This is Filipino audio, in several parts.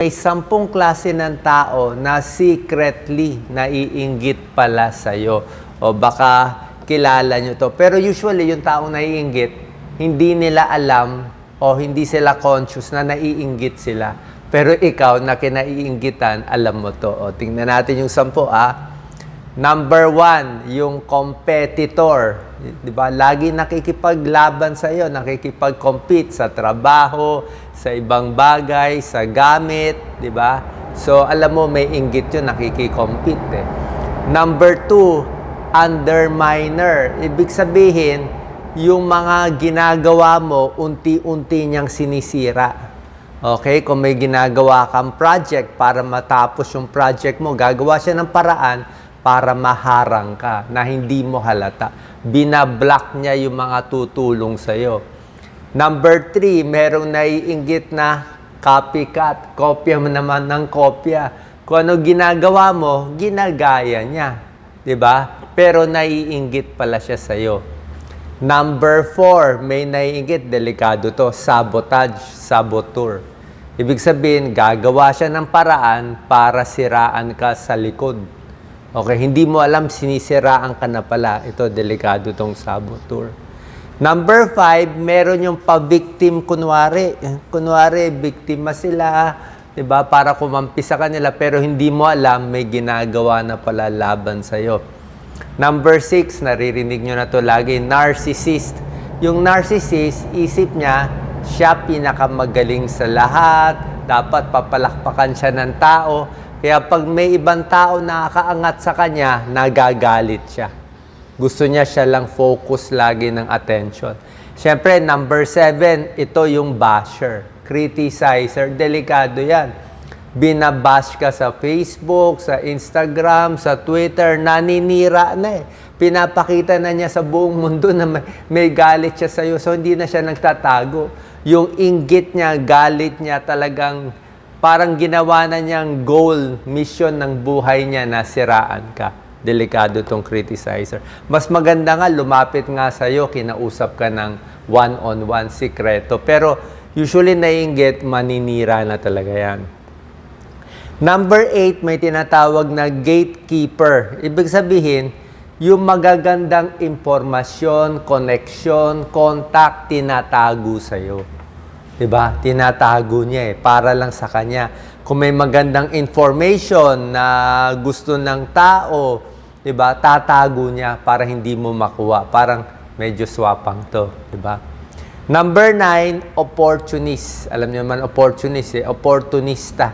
May sampung klase ng tao na secretly naiinggit pala sa'yo. O baka kilala nyo to. Pero usually, yung taong naiinggit, hindi nila alam o hindi sila conscious na naiinggit sila. Pero ikaw na kinaiinggitan, alam mo to. O tingnan natin yung sampu ah. Number one, yung competitor. Di ba? Lagi nakikipaglaban sa iyo, nakikipag-compete sa trabaho, sa ibang bagay, sa gamit, di ba? So, alam mo, may inggit yun, nakikikompete eh. Number two, underminer. Ibig sabihin, yung mga ginagawa mo, unti-unti niyang sinisira. Okay, kung may ginagawa kang project para matapos yung project mo, gagawa siya ng paraan para maharang ka na hindi mo halata. Binablock niya yung mga tutulong sa'yo. Number three, merong naiinggit na copycat. Kopya mo naman ng kopya. Kung ano ginagawa mo, ginagaya niya. ba? Pero naiinggit pala siya sa'yo. Number four, may naiinggit, delikado to, sabotage, saboteur. Ibig sabihin, gagawa siya ng paraan para siraan ka sa likod. Okay, hindi mo alam, sinisiraan ka na pala. Ito, delikado tong saboteur. Number five, meron yung pa-victim kunwari. Kunwari, biktima sila, 'di ba? Para kumampi sa kanila pero hindi mo alam may ginagawa na pala laban sa iyo. Number six, naririnig nyo na to lagi, narcissist. Yung narcissist, isip niya, siya pinakamagaling sa lahat, dapat papalakpakan siya ng tao. Kaya pag may ibang tao na nakaangat sa kanya, nagagalit siya. Gusto niya siya lang focus lagi ng attention. Siyempre, number seven, ito yung basher, criticizer. Delikado yan. Binabash ka sa Facebook, sa Instagram, sa Twitter, naninira na eh. Pinapakita na niya sa buong mundo na may, may galit siya sa'yo. So, hindi na siya nagtatago. Yung inggit niya, galit niya talagang parang ginawa na niyang goal, mission ng buhay niya na siraan ka delikado tong criticizer. Mas maganda nga, lumapit nga sa'yo, kinausap ka ng one-on-one, sikreto. Pero usually naiinggit, maninira na talaga yan. Number eight, may tinatawag na gatekeeper. Ibig sabihin, yung magagandang impormasyon, connection, contact, tinatago sa'yo. 'Di ba? Tinatago niya eh, para lang sa kanya. Kung may magandang information na gusto ng tao, 'di ba? Tatago niya para hindi mo makuha. Parang medyo swapang 'to, 'di ba? Number nine, opportunist. Alam niyo naman opportunist eh, opportunista.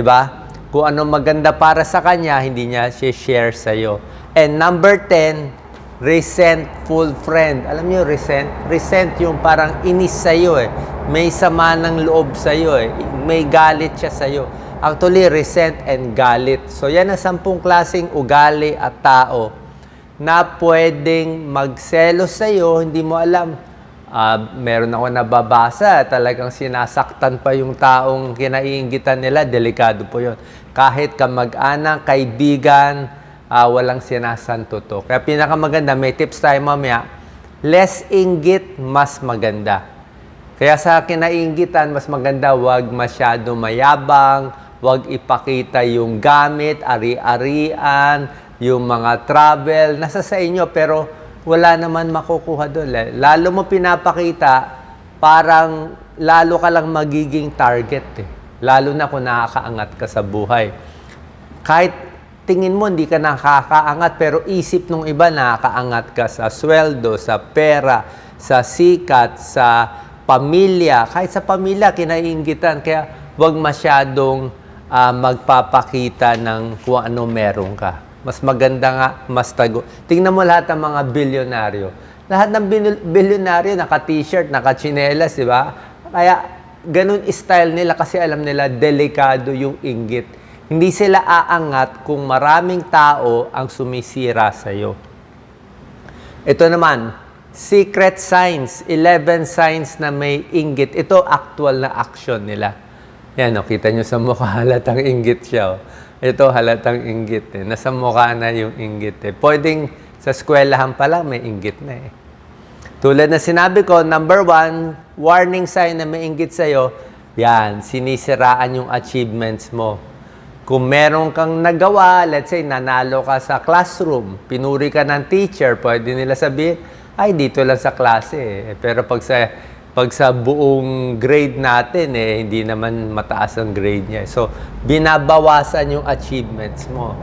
ba? Kung ano maganda para sa kanya, hindi niya share sa iyo. And number 10, resentful friend. Alam niyo, resent? Resent yung parang inis sa iyo eh. May sama ng loob sa iyo eh. May galit siya sa iyo. Actually, resent and galit. So, yan ang sampung klaseng ugali at tao na pwedeng magselos sa iyo, hindi mo alam. Ah, meron ako nababasa, talagang sinasaktan pa yung taong kinaiinggitan nila, delikado po yun. Kahit kamag-anak, kaibigan, ah, walang sinasanto to. Kaya pinakamaganda, may tips tayo mamaya, less inggit, mas maganda. Kaya sa kinainggitan, mas maganda wag masyado mayabang, wag ipakita yung gamit, ari-arian, yung mga travel, nasa sa inyo pero wala naman makukuha doon. Lalo mo pinapakita, parang lalo ka lang magiging target eh. Lalo na kung nakakaangat ka sa buhay. Kahit tingin mo hindi ka nakakaangat pero isip nung iba nakakaangat ka sa sweldo, sa pera, sa sikat, sa pamilya. Kahit sa pamilya, kinaiinggitan. Kaya wag masyadong ah, magpapakita ng kung ano meron ka. Mas maganda nga, mas tago. Tingnan mo lahat ng mga bilyonaryo. Lahat ng bil- bilyonaryo, naka-t-shirt, naka-chinelas, di ba? Kaya, ganun style nila kasi alam nila, delikado yung inggit. Hindi sila aangat kung maraming tao ang sumisira sa'yo. Ito naman, secret signs, 11 signs na may inggit. Ito actual na action nila. Yan, oh, kita nyo sa mukha, halatang inggit siya. Oh. Ito halatang inggit eh. Nasa mukha na yung inggit eh. Pwedeng sa eskwelahan pa lang may inggit na eh. Tulad na sinabi ko, number one, warning sign na may inggit sa'yo, Yan, sinisiraan yung achievements mo. Kung meron kang nagawa, let's say, nanalo ka sa classroom, pinuri ka ng teacher, pwede nila sabihin, ay, dito lang sa klase. eh." Pero pag sa, pag sa buong grade natin, eh, hindi naman mataas ang grade niya. So, binabawasan yung achievements mo.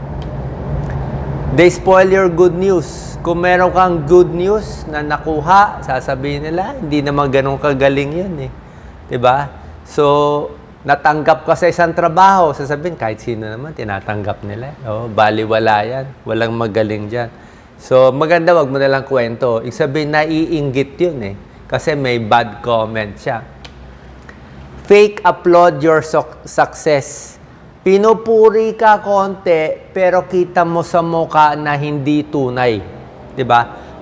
They spoil your good news. Kung meron kang good news na nakuha, sasabihin nila, hindi naman ganun kagaling yun eh. 'Di ba? So, natanggap ka sa isang trabaho, sasabihin, kahit sino naman, tinatanggap nila. Oh, baliwala yan. Walang magaling dyan. So, maganda, wag mo nalang kwento. Ibig sabihin, naiinggit yun eh. Kasi may bad comment siya. Fake applaud your suc- success. Pinupuri ka konti, pero kita mo sa mukha na hindi tunay. ba?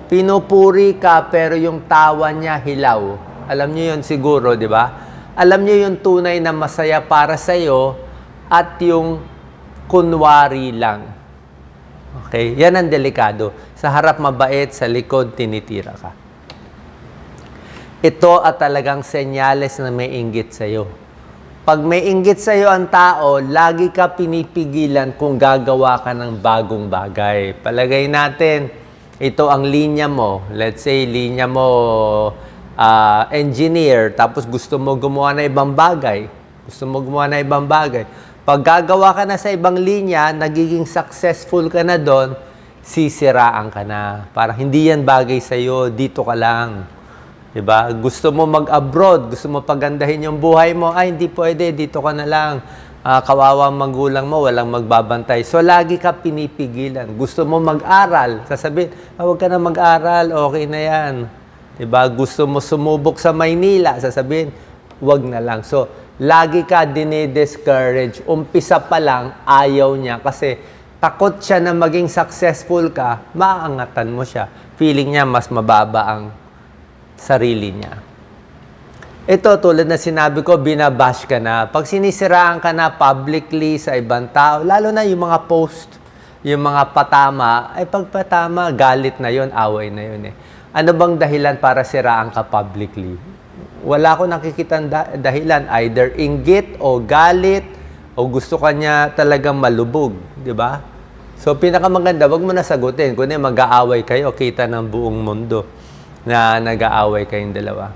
Pinupuri ka, pero yung tawa niya hilaw. Alam niyo yun siguro, di ba? Alam niyo yung tunay na masaya para sa'yo at yung kunwari lang. Okay? Yan ang delikado. Sa harap mabait, sa likod tinitira ka. Ito at talagang senyales na may inggit sa'yo. Pag may inggit sa'yo ang tao, lagi ka pinipigilan kung gagawa ka ng bagong bagay. Palagay natin, ito ang linya mo. Let's say, linya mo ah, engineer, tapos gusto mo gumawa ng ibang bagay. Gusto mo gumawa ng ibang bagay. Pag gagawa ka na sa ibang linya, nagiging successful ka na doon, sisiraan ka na. Parang hindi yan bagay sa'yo, dito ka lang. 'Di ba? Gusto mo mag-abroad, gusto mo pagandahin yung buhay mo, ay hindi pwede, dito ka na lang. Ah, kawawa ang magulang mo, walang magbabantay. So lagi ka pinipigilan. Gusto mo mag-aral, sasabihin, ah, huwag ka na mag-aral, okay na 'yan. 'Di ba? Gusto mo sumubok sa Maynila, sasabihin, huwag na lang. So lagi ka dinidiscourage. Umpisa pa lang, ayaw niya kasi takot siya na maging successful ka, maaangatan mo siya. Feeling niya mas mababa ang sarili niya. Ito, tulad na sinabi ko, binabash ka na. Pag sinisiraan ka na publicly sa ibang tao, lalo na yung mga post, yung mga patama, ay pagpatama, galit na yon away na yon eh. Ano bang dahilan para siraan ka publicly? Wala ko nakikita dahilan, either inggit o galit o gusto ka niya talagang malubog, di ba? So, pinakamaganda, wag mo na sagutin. Kundi mag-aaway kayo, kita ng buong mundo na nag-aaway kayong dalawa.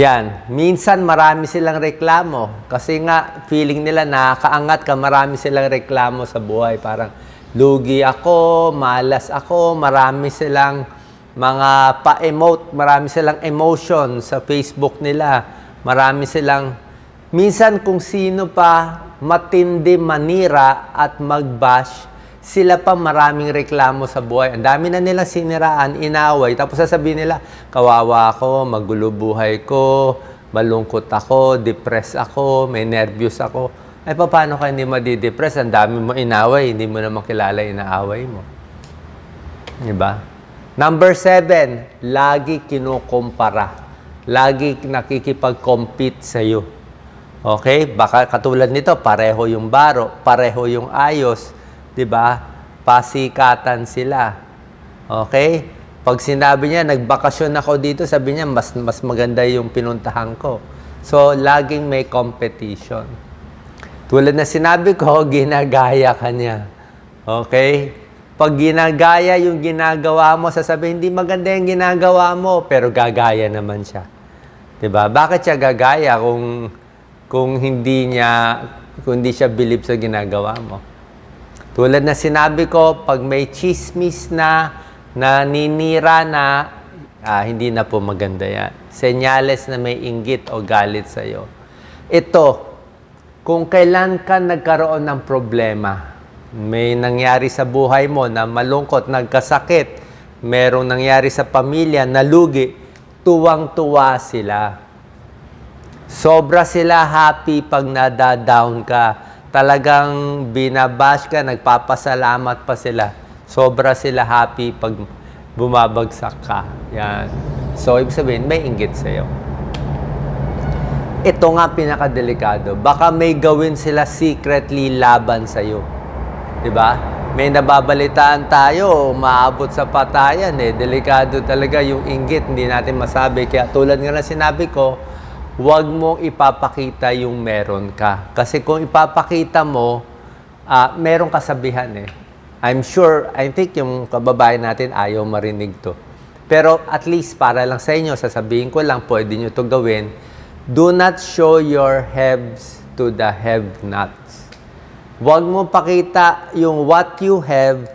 Yan. Minsan marami silang reklamo. Kasi nga, feeling nila nakakaangat ka, marami silang reklamo sa buhay. Parang, lugi ako, malas ako, marami silang mga pa-emote, marami silang emotion sa Facebook nila. Marami silang, minsan kung sino pa matindi manira at mag-bash, sila pa maraming reklamo sa buhay. Ang dami na nilang siniraan, inaway. Tapos sasabihin nila, kawawa ako, magulo buhay ko, malungkot ako, depressed ako, may nervyos ako. Ay, paano ka hindi madidepress? Ang dami mo inaway, hindi mo naman kilala inaaway mo. Di ba? Number seven, lagi kinukumpara. Lagi nakikipag-compete sa'yo. Okay? Baka katulad nito, pareho yung baro, pareho yung ayos. 'di ba? Pasikatan sila. Okay? Pag sinabi niya, nagbakasyon ako dito, sabi niya, mas, mas maganda yung pinuntahan ko. So, laging may competition. Tulad na sinabi ko, ginagaya ka niya. Okay? Pag ginagaya yung ginagawa mo, sasabihin, hindi maganda yung ginagawa mo, pero gagaya naman siya. ba? Bakit siya gagaya kung kung hindi niya kung hindi siya believe sa ginagawa mo? Tulad na sinabi ko, pag may chismis na naninira na, ah, hindi na po maganda yan. Senyales na may inggit o galit sa'yo. Ito, kung kailan ka nagkaroon ng problema, may nangyari sa buhay mo na malungkot, nagkasakit, merong nangyari sa pamilya, nalugi, tuwang-tuwa sila. Sobra sila happy pag nada-down ka talagang binabash ka, nagpapasalamat pa sila. Sobra sila happy pag bumabagsak ka. Yan. So, ibig sabihin, may inggit sa'yo. Ito nga pinakadelikado. Baka may gawin sila secretly laban sa'yo. Di ba? May nababalitaan tayo, maabot sa patayan eh. Delikado talaga yung inggit, hindi natin masabi. Kaya tulad nga na sinabi ko, huwag mong ipapakita yung meron ka. Kasi kung ipapakita mo, ah, meron kasabihan eh. I'm sure, I think yung kababayan natin ayaw marinig to. Pero at least para lang sa inyo, sasabihin ko lang, pwede nyo to gawin. Do not show your haves to the have-nots. Huwag mo pakita yung what you have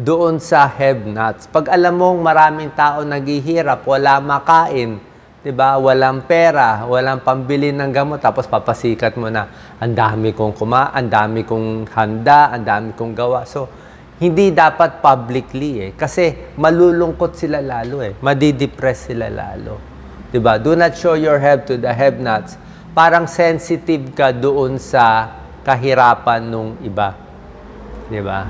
doon sa have-nots. Pag alam mong maraming tao naghihirap, wala makain, 'di ba? Walang pera, walang pambili ng gamot, tapos papasikat mo na ang dami kong kuma, ang dami kong handa, ang dami kong gawa. So, hindi dapat publicly eh. Kasi malulungkot sila lalo eh. Madidepress sila lalo. 'Di ba? Do not show your have to the have-nots. Parang sensitive ka doon sa kahirapan nung iba. 'Di ba?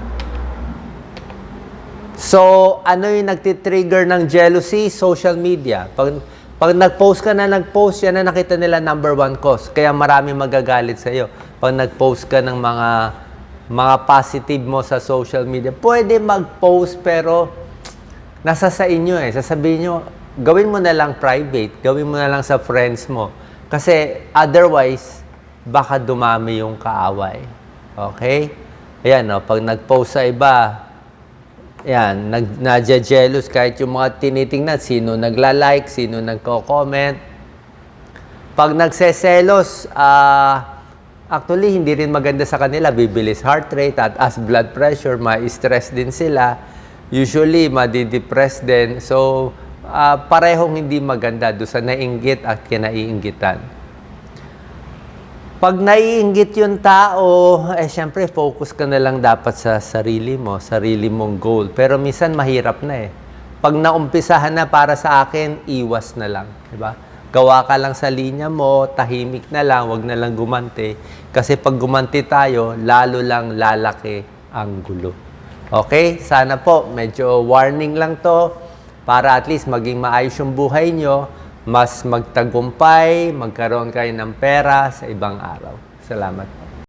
So, ano yung nagtitrigger ng jealousy? Social media. Pag, pag nag-post ka na nag-post, yan na nakita nila number one cause. Kaya marami magagalit sa iyo. Pag nag-post ka ng mga mga positive mo sa social media, pwede mag-post pero nasa sa inyo eh. Sasabihin nyo, gawin mo na lang private, gawin mo na lang sa friends mo. Kasi otherwise, baka dumami yung kaaway. Okay? Ayan, no, pag nag-post sa iba, yan, nag, nadya-jealous kahit yung mga tinitingnan, sino nagla-like, sino nagko-comment. Pag nagseselos, ah, actually, hindi rin maganda sa kanila. Bibilis heart rate, at as blood pressure, ma-stress din sila. Usually, madidepress din. So, ah, parehong hindi maganda do sa nainggit at kinaiinggitan. Pag naiinggit yung tao, eh syempre focus ka na lang dapat sa sarili mo, sarili mong goal. Pero minsan mahirap na eh. Pag naumpisahan na para sa akin, iwas na lang, di ba? Gawa ka lang sa linya mo, tahimik na lang, wag na lang gumanti. Kasi pag gumanti tayo, lalo lang lalaki ang gulo. Okay? Sana po, medyo warning lang to para at least maging maayos yung buhay nyo, mas magtagumpay, magkaroon kayo ng pera sa ibang araw. Salamat.